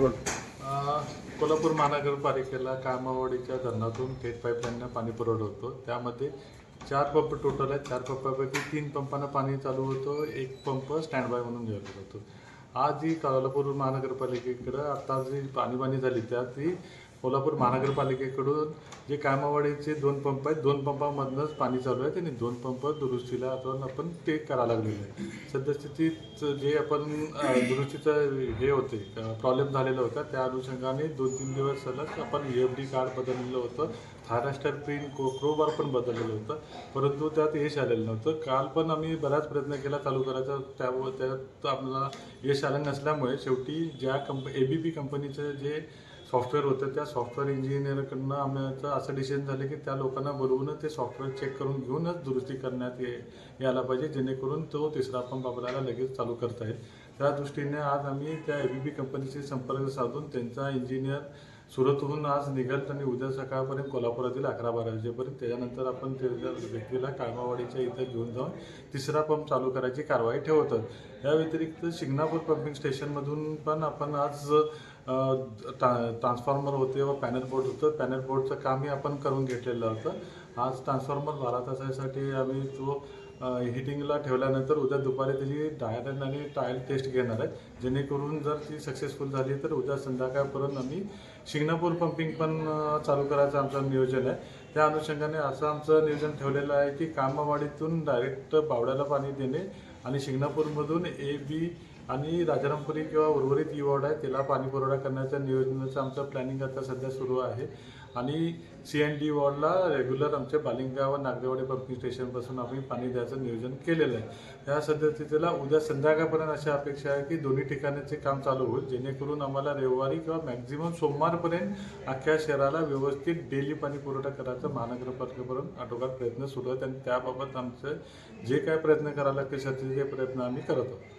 बोल. कोल्हापूर महानगरपालिकेला कामावडीच्या धरणातून थेट पाईपलाईननं पाणी पुरवठा होतो. त्यामध्ये चार पंप टोटल आहेत. चार पंपापैकी तीन पंपांना पाणी चालू होतं. एक पंप स्टँड बाय म्हणून घ्यायला होतो आज जी कोल्हापूर महानगरपालिकेकडं आता जी पाणीबाणी झाली त्यात ती कोल्हापूर महानगरपालिकेकडून जे कामावाडीचे दोन पंप आहेत दोन पंपामधनंच पाणी चालू आहे त्यांनी दोन पंप दुरुस्तीला आपण आपण ते करायला लागलेलं आहे सद्यस्थितीत जे आपण दुरुस्तीचं हे होते प्रॉब्लेम झालेला होता त्या अनुषंगाने दोन तीन दिवस सलग आपण ई एफ डी कार्ड बदललेलं होतं थायरास्टर पिन को क्रोबार पण बदललेलं होतं परंतु त्यात यश आलेलं नव्हतं. काल पण आम्ही बराच प्रयत्न केला चालू करायचा त्यामुळे त्यात आपल्याला यश आलं नसल्यामुळे शेवटी ज्या कंप ए बी पी कंपनीचं जे सॉफ्टवेअर होतं त्या सॉफ्टवेअर इंजिनियरकडनं आम्हाला असं डिसिजन झालं की त्या लोकांना बोलवूनच ते सॉफ्टवेअर चेक करून घेऊनच दुरुस्ती करण्यात ये यायला पाहिजे जेणेकरून तो तिसरा पंप आपल्याला लगेच चालू करता येईल. त्या दृष्टीने आज आम्ही त्या ए बी बी कंपनीशी संपर्क साधून त्यांचा इंजिनियर सुरतहून आज निघत आणि उद्या सकाळपर्यंत कोल्हापुरातील अकरा बारा वाजेपर्यंत त्याच्यानंतर आपण त्या व्यक्तीला काळमावाडीच्या इथं घेऊन जाऊन तिसरा पंप चालू करायची कारवाई ठेवतात. या व्यतिरिक्त शिंगणापूर पंपिंग स्टेशनमधून पण आपण आज ट्रा ट्रान्सफॉर्मर होते व पॅनल बोर्ड होतं. पॅनल बोर्डचं कामही आपण करून घेतलेलं होतं. आज ट्रान्सफॉर्मर बारा तासासाठी आम्ही तो हिटिंगला ठेवल्यानंतर उद्या दुपारी त्याची टायर आणि ट्रायल टेस्ट घेणार आहे जेणेकरून जर ती सक्सेसफुल झाली तर उद्या संध्याकाळपर्यंत आम्ही शिंगणापूर पंपिंग पण चालू करायचं आमचं नियोजन आहे. त्या अनुषंगाने असं आमचं नियोजन ठेवलेलं आहे की कामावाडीतून डायरेक्ट बावड्याला पाणी देणे आणि शिंगणापूरमधून ए बी आणि राजारामपुरी किंवा उर्वरित ई वॉर्ड आहे त्याला पाणी पुरवठा करण्याच्या नियोजनाचं आमचं प्लॅनिंग आता सध्या सुरू आहे. आणि सी एन डी वॉर्डला रेग्युलर आमचे बालिंगा व नागदेवाडी पंपिंग स्टेशनपासून आम्ही पाणी द्यायचं नियोजन केलेलं आहे. या सध्या उद्या संध्याकाळपर्यंत अशी अपेक्षा आहे की दोन्ही ठिकाणाचे काम चालू होईल जेणेकरून आम्हाला रविवारी किंवा मॅक्झिमम सोमवारपर्यंत अख्ख्या शहराला व्यवस्थित डेली पाणी पुरवठा करायचं महानगरपालिकेपर्यंत आटोकाट प्रयत्न सुरू आहेत आणि त्याबाबत आमचं जे काय प्रयत्न करायला लागतील ते प्रयत्न आम्ही करत आहोत.